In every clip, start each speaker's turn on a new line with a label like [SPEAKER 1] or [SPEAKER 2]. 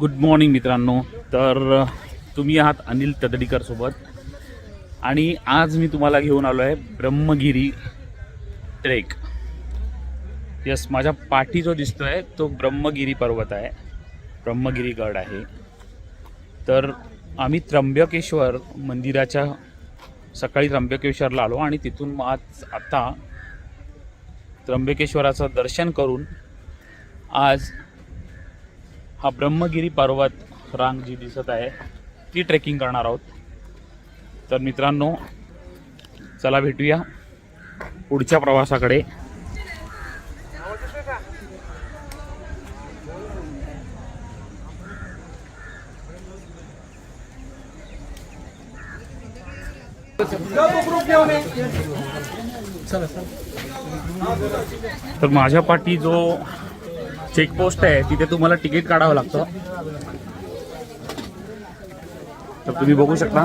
[SPEAKER 1] Good morning मित्रांनो. तर तुम्ही आहात अनिल तदडीकर सोबत. आणि आज मी तुम्हाला घेऊन आलो आहे ब्रह्मगिरी ट्रेक यस माझ्या पाठी जो दिसतोय तो ब्रह्मगिरी पर्वत आहे. ब्रह्मगिरी गड आहे. तर आम्ही त्र्यंबकेश्वर मंदिराच्या सकाळी त्र्यंबकेश्वरला आलो आणि तिथून मग आज आता त्र्यंबकेश्वराचं दर्शन करून आज हा ब्रह्मगिरी पर्वत रांग जी दिसत आहे ती ट्रेकिंग करणार आहोत. तर मित्रांनो चला भेटूया पुढच्या प्रवासाकडे. तर माझ्या पाठी जो चेकपोस्ट आहे तिथे तुम्हाला तिकीट काढावं लागतं. तर तुम्ही बघू शकता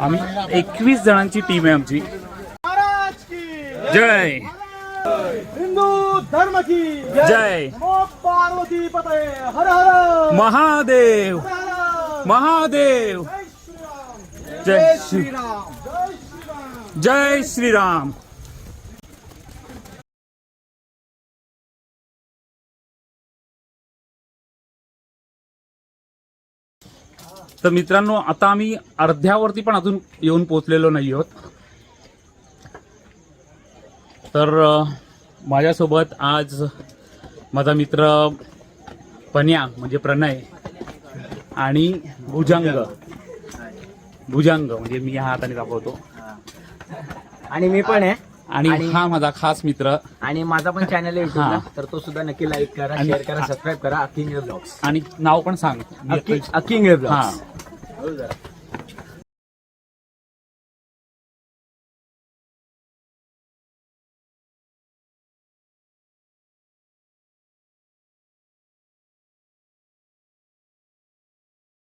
[SPEAKER 1] आम्ही एकवीस जणांची टीम आहे आमची. जय.
[SPEAKER 2] हिंदू धर्म की
[SPEAKER 1] जय.
[SPEAKER 2] पार्वती पते. हर हर.
[SPEAKER 1] महादेव. महादेव.
[SPEAKER 2] जय
[SPEAKER 1] जय
[SPEAKER 2] श्रीराम
[SPEAKER 1] श्री
[SPEAKER 2] जय श्रीराम
[SPEAKER 1] तर मित्रांनो आता आम्ही अर्ध्यावरती पण अजून येऊन पोचलेलो नाही आहोत. तर माझ्यासोबत आज माझा मित्र पन्या म्हणजे प्रणय आणि भुजंग. भुजंग म्हणजे मी ह्या हाताने दाखवतो.
[SPEAKER 3] आणि मी पण आहे.
[SPEAKER 1] आणि हा माझा खास मित्र.
[SPEAKER 3] आणि माझा पण चॅनल आहे
[SPEAKER 1] हा.
[SPEAKER 3] तर तो सुद्धा नक्की लाईक करा शेअर करा सबस्क्राईब करा अकिंग ब्लॉग्स
[SPEAKER 1] आणि नाव पण सांग.
[SPEAKER 3] अकिंग
[SPEAKER 1] हा.
[SPEAKER 3] ब्लॉग्स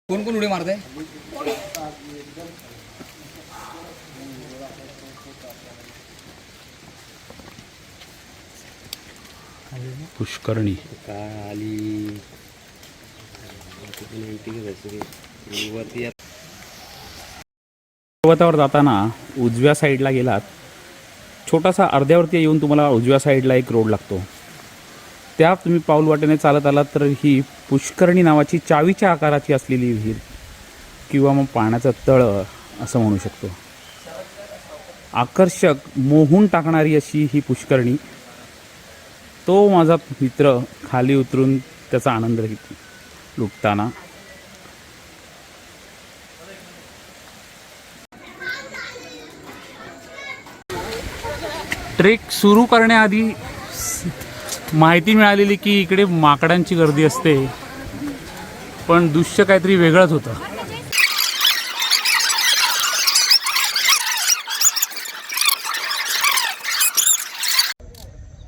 [SPEAKER 4] कोण कोण उडी मारते
[SPEAKER 1] पुष्करणी.
[SPEAKER 4] काली
[SPEAKER 1] पर्वतावर जाताना उजव्या साईडला गेलात छोटासा अर्ध्यावरती येऊन तुम्हाला उजव्या साईडला एक रोड लागतो. त्या तुम्ही पाऊल वाटेने चालत आलात तर ही पुष्करणी नावाची चावीच्या आकाराची असलेली विहीर किंवा मग पाण्याचं तळ असं म्हणू शकतो. आकर्षक मोहून टाकणारी अशी ही पुष्करणी. तो माझा मित्र खाली उतरून त्याचा आनंद घेतो लुटताना ट्रेक सुरू करण्याआधी माहिती मिळालेली की इकडे माकडांची गर्दी असते. पण दृश्य काहीतरी वेगळंच होतं.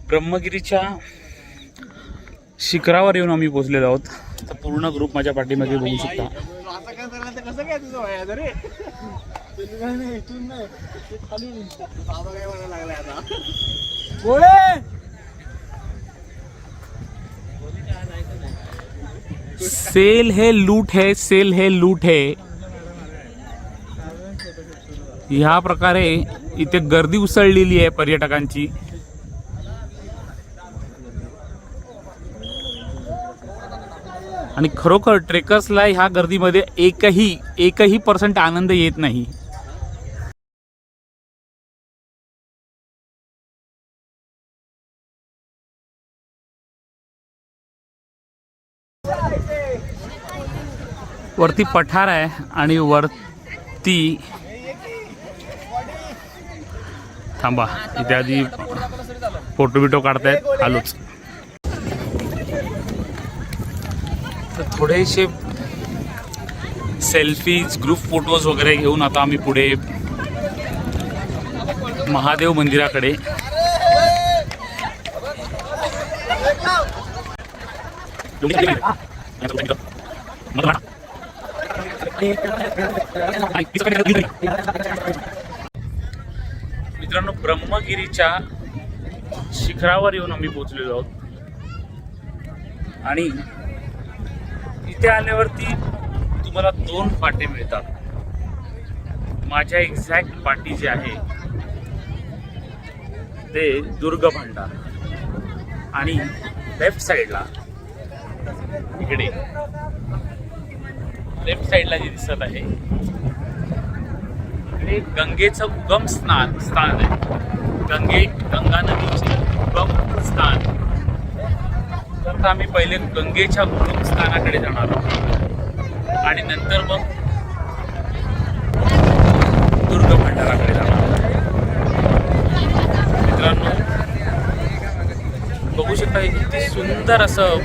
[SPEAKER 1] ब्रह्मगिरीच्या शिखरावर येऊन आम्ही पोहोचलेलो आहोत. तर पूर्ण ग्रुप माझ्या पाठीमागे बघू शकता.
[SPEAKER 2] नाही इथून नाही ते खालून बाबा काय म्हणायला लागलाय आता गोळे
[SPEAKER 1] सेल है लूट है सेल है लूट है। ह्या प्रकारे इथे गर्दी उसळलेली आहे पर्यटकांची. आणि खरोखर ट्रेकर्सला ह्या गर्दीमध्ये एकही एकही पर्सेंट आनंद येत नाही. वरती पठार आहे आणि वरती थांबा इथे आधी फोटो बिटो काढतायत आलोच. तर थोडेसे सेल्फीज ग्रुप फोटोज वगैरे घेऊन आता आम्ही पुढे महादेव मंदिराकडे. मित्रांनो ब्रह्मगिरीच्या शिखरावर येऊन आम्ही पोचलेलो आहोत. आणि इथे आल्यावरती तुम्हाला दोन पाटे मिळतात. माझ्या एक्झॅक्ट पाटी जे आहे ते दुर्ग भांडार. आणि लेफ्ट साईडला इकडे. लेफ्ट साईडला जे दिसत आहे. तिकडे गंगेचं उगम स्नान स्थान आहे. गंगे गंगा नदीचे उगम स्थान. तर आम्ही पहिले गंगेच्या उगम स्थानाकडे जाणार आहोत. आणि नंतर मग दुर्ग भंडाराकडे जाणार मित्रांनो बघू शकता किती सुंदर असं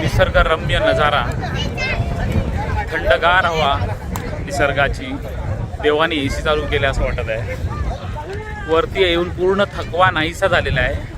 [SPEAKER 1] निसर्गरम्य नजारा. थंडगार हवा निसर्गाची. देवाने ए सी चालू केल्या असं वाटत आहे. वरती येऊन पूर्ण थकवा नाहीसा झालेला आहे.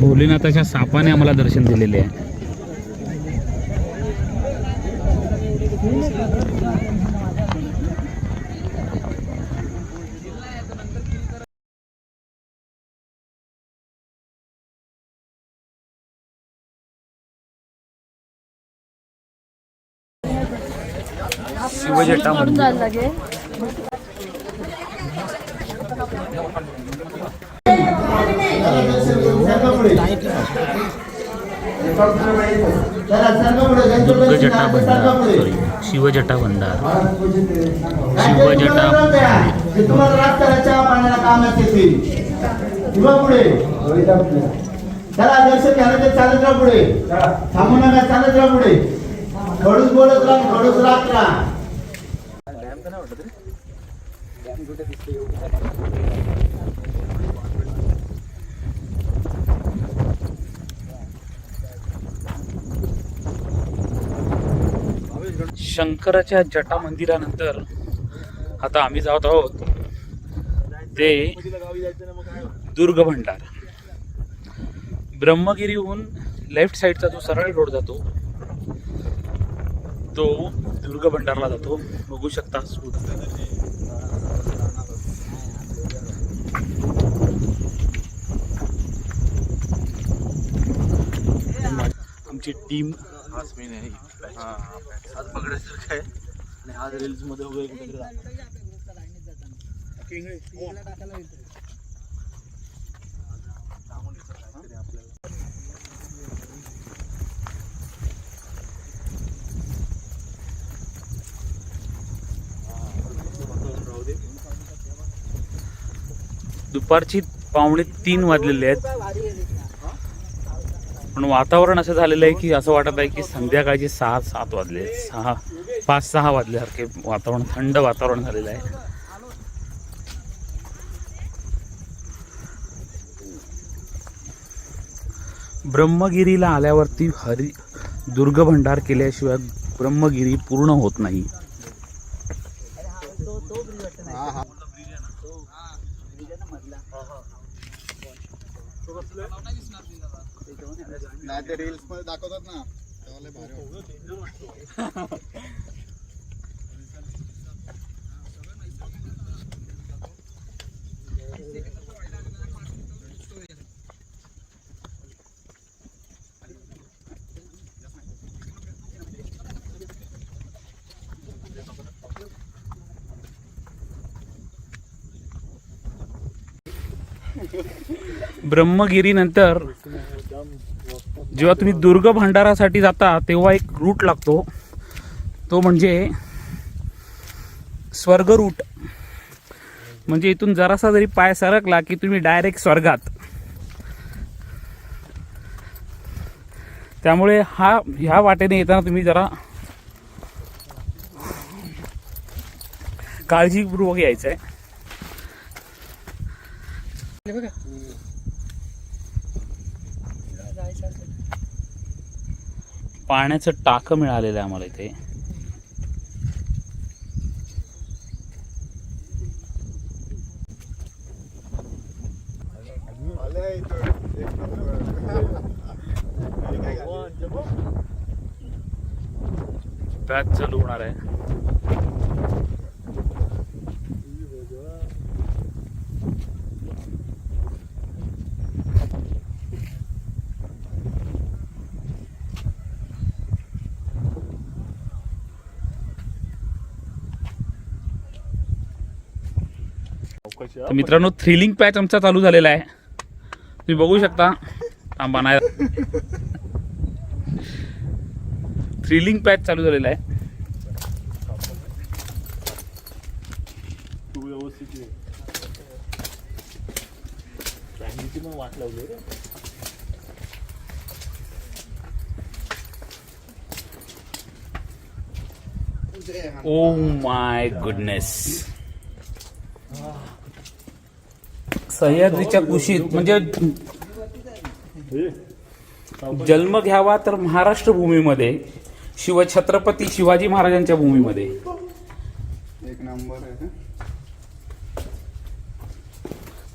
[SPEAKER 1] भोलेनाथाच्या सापाने आम्हाला दर्शन दिलेले आहे. शिवजटा
[SPEAKER 5] करून जायला लागेल.
[SPEAKER 1] दुर्गजटा भंडार. सॉरी शिवजटा भंडार. शिवजटा
[SPEAKER 6] चला चालत राहा पुढे. थांबू नका चालत राहा पुढे. खडूस बोलत राहा खडूस राहत राहा
[SPEAKER 1] शंकराच्या जटा मंदिरानंतर आता आम्ही जात आहोत. ते दुर्ग भंडार. ब्रह्मगिरीहून लेफ्ट साईडचा जो सरळ रोड जातो तो दुर्ग भंडारला जातो. बघू शकता. आमची टीम
[SPEAKER 2] हाच मेन आहे. हाच बघण्यासारखं आहे. आणि हाच रील्समध्ये वगैरे कुठेतरी.
[SPEAKER 1] दुपारची पावणे तीन वाजलेले आहेत. पण वातावरण असं झालेलं आहे की असं वाटत आहे की संध्याकाळचे सहा सात वाजले. सहा पाच सहा वाजल्यासारखे वातावरण थंड वातावरण झालेलं आहे. ब्रह्मगिरीला आल्यावरती हरी दुर्ग भंडार केल्याशिवाय ब्रह्मगिरी पूर्ण होत नाही.
[SPEAKER 2] नाही ते रील्समध्ये दाखवतात ना.
[SPEAKER 1] ब्रह्मगिरीनंतर जेव्हा तुम्ही दुर्ग भंडारासाठी जाता तेव्हा एक रूट लागतो. तो म्हणजे स्वर्ग रूट म्हणजे इथून जरासा जरी पाय सरकला की तुम्ही डायरेक्ट स्वर्गात. त्यामुळे हा ह्या वाटेने येताना तुम्ही जरा काळजीपूर्वक यायचं आहे पाण्याचं टाकं मिळालेलं आहे आम्हाला इथे. बॅच चालू होणार आहे. तर मित्रांनो थ्रिलिंग पॅच आमचा चालू झालेला आहे. तुम्ही बघू शकता. थांबा नाही थ्रिलिंग पॅच चालू झालेला आहे.
[SPEAKER 2] वाट लावली
[SPEAKER 1] ओ माय गुडनेस सह्याद्रीच्या कुशीत म्हणजे जन्म घ्यावा तर महाराष्ट्र भूमीमध्ये शिवछत्रपती शिवाजी महाराजांच्या भूमीमध्ये.
[SPEAKER 2] एक नंबर आहे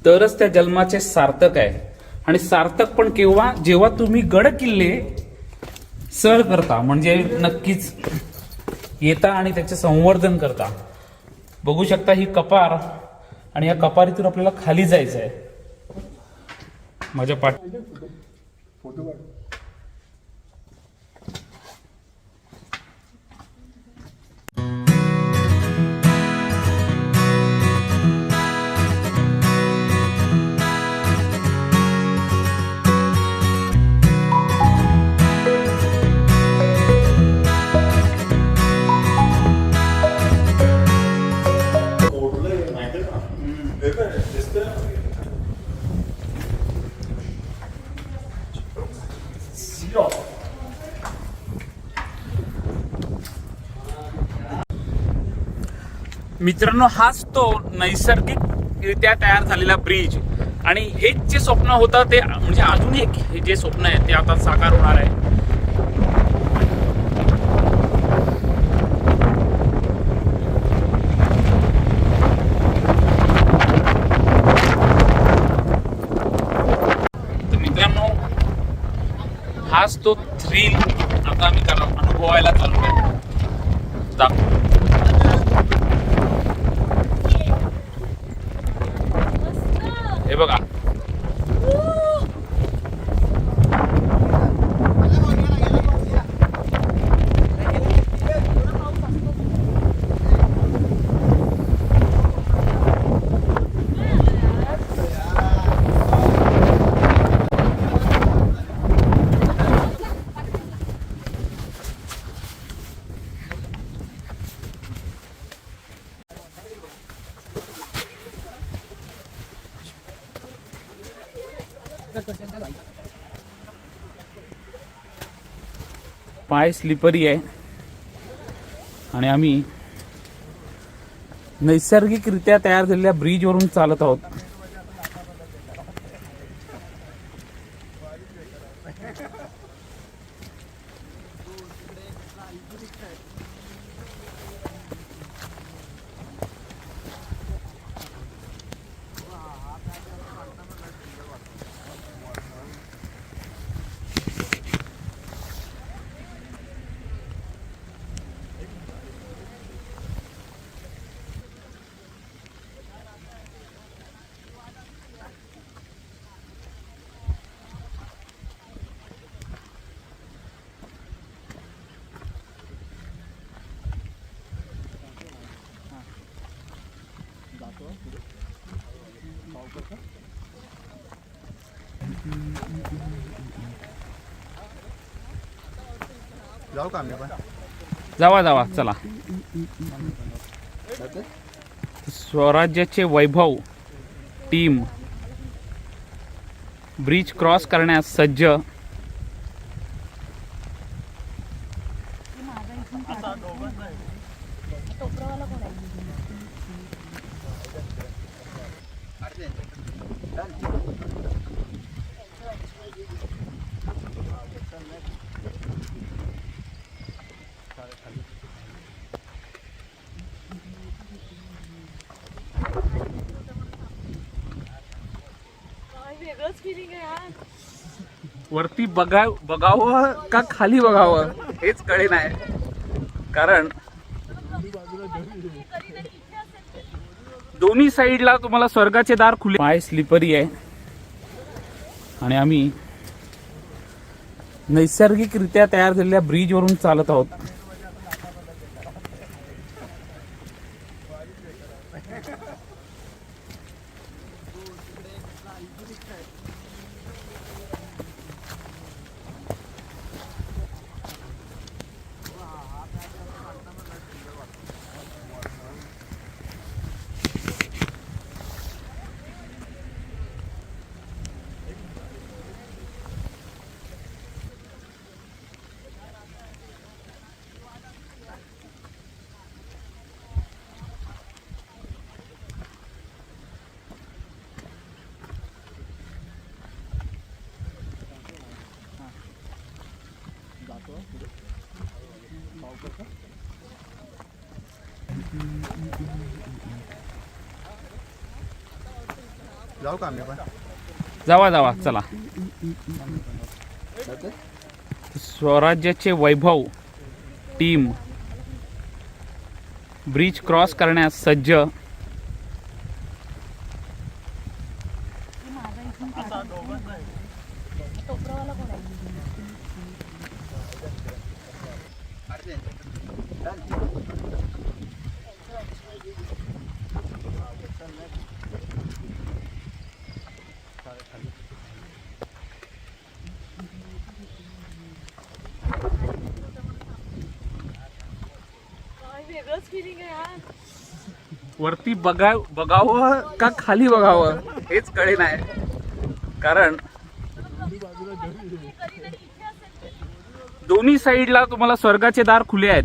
[SPEAKER 1] तरच त्या जन्माचे सार्थक आहे. आणि सार्थक पण केव्हा? जेव्हा तुम्ही गड किल्ले सर करता म्हणजे नक्कीच येता आणि त्याचे संवर्धन करता. बघू शकता ही कपार आणि या कपारीतून आपल्याला खाली जायचं आहे माझ्या पाठ
[SPEAKER 2] फोटो
[SPEAKER 1] मित्रांनो हाच तो नैसर्गिकरित्या तयार झालेला ब्रिज आणि हेच जे स्वप्न होतं ते म्हणजे अजून एक हे जे स्वप्न आहे ते आता साकार होणार आहे तर मित्रांनो हाच तो थ्रिल आता आम्ही करा अनुभवायला चालू आहे हे बघा. पाय स्लिपरी आहे. आणि आम्ही नैसर्गिकरित्या तयार झालेल्या ब्रिजवरून चालत आहोत.
[SPEAKER 2] जाऊ का आम्ही
[SPEAKER 1] जावा जावा चला. स्वराज्याचे वैभव टीम ब्रिज क्रॉस करण्यास सज्ज
[SPEAKER 5] वेगळंच फिलिंग आहे यार
[SPEAKER 1] वरती बघा बघावं का खाली बघावं? हेच कळे नाही. कारण दोन्ही साईडला तुम्हाला स्वर्गाचे दार खुले पाय स्लिपरी आहे. आणि आम्ही नैसर्गिकरित्या तयार झालेल्या ब्रिजवरून चालत आहोत.
[SPEAKER 6] जाऊ का आम्ही पण?
[SPEAKER 1] जावा जावा चला. स्वराज्याचे वैभव टीम ब्रिज क्रॉस करण्यास सज्ज.
[SPEAKER 5] फिलिंग आहे यार.
[SPEAKER 1] वरती बघा बघावं का खाली बघावं? हेच कळे नाही. कारण दोन्ही साईडला तुम्हाला स्वर्गाचे दार खुले आहेत.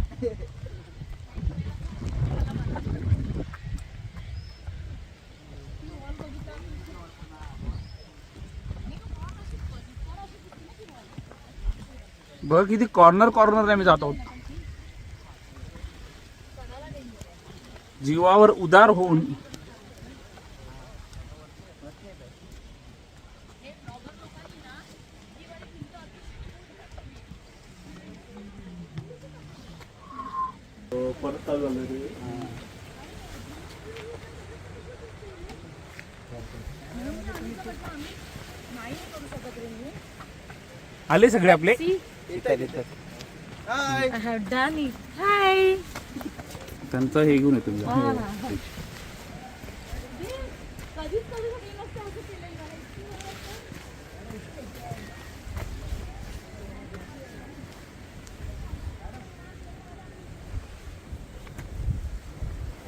[SPEAKER 1] बघ किती कॉर्नर कॉर्नर आम्ही जात आहोत. जीवावर उदार होऊन आले सगळे आपले?
[SPEAKER 5] आय हॅव डन इट हाय
[SPEAKER 1] त्यांचं हे घेऊन येतो मी.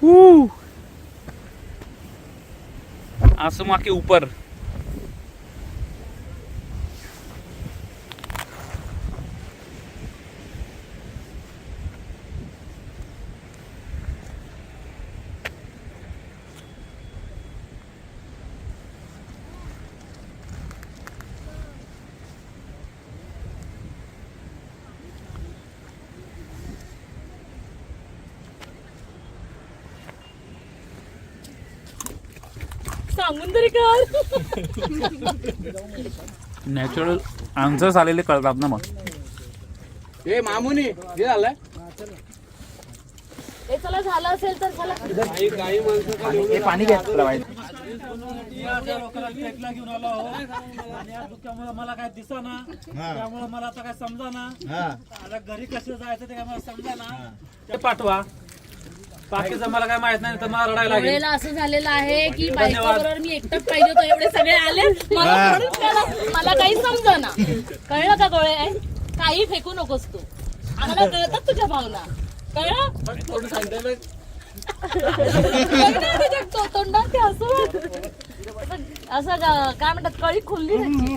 [SPEAKER 1] Woo! आसमां के ऊपर
[SPEAKER 5] सांगून तरी कर.
[SPEAKER 1] नॅचरल आन्सर्स आलेले कळतात ना मग.
[SPEAKER 4] ए मामुनी हे
[SPEAKER 5] हे चला झालं असेल तर चला.
[SPEAKER 3] पाणी घ्या
[SPEAKER 7] घेऊन आलो मला काय दिसना त्यामुळे मला आता काय समजाना. आता घरी कसं जायचं ते काय मला समजाना. ते पाठवा. बाकीचं मला काय माहीत नाही तर मला रडायला लागेल.
[SPEAKER 5] वेळेला असं झालेलं आहे की बायको बरोबर मी एकटाच पाहिजे होतो एवढे सगळे आले. मला म्हणून कळलं. मला काही समजना कळलं का गोळे? काही फेकू नकोस तू. आम्हाला कळतात तुझ्या भावना. कळलं? ना तो- तोंडात ते हसू असं- असं गा- काय म्हणतात कळी खुलली त्याची.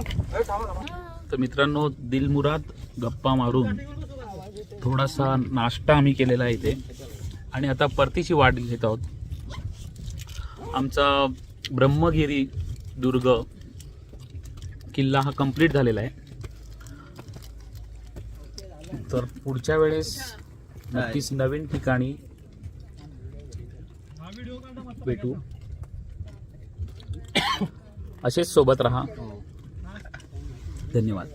[SPEAKER 1] तर मित्रांनो दिलमुराद गप्पा मारून थोडासा नाश्ता आम्ही केलेला आहे इथे. आणि आता परतीची वाट घेत आहोत. आमचा ब्रह्मगिरी दुर्ग किल्ला हा कंप्लीट झालेला आहे. तर पुढच्या वेळेस नक्कीच नवीन ठिकाणी भेटू. असेच सोबत राहा. धन्यवाद.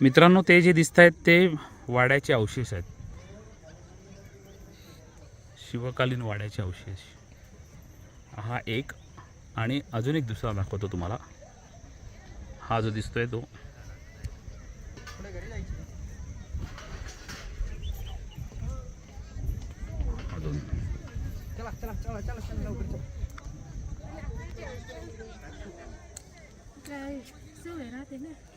[SPEAKER 1] मित्रांनो ते जे दिसत आहेत ते वाड्याचे अवशेष आहेत. शिवकालीन वाड्याचे अवशेष. हा एक आणि अजून एक दुसरा दाखवतो तुम्हाला. हा जो दिसतोय तो.
[SPEAKER 5] अजून. चला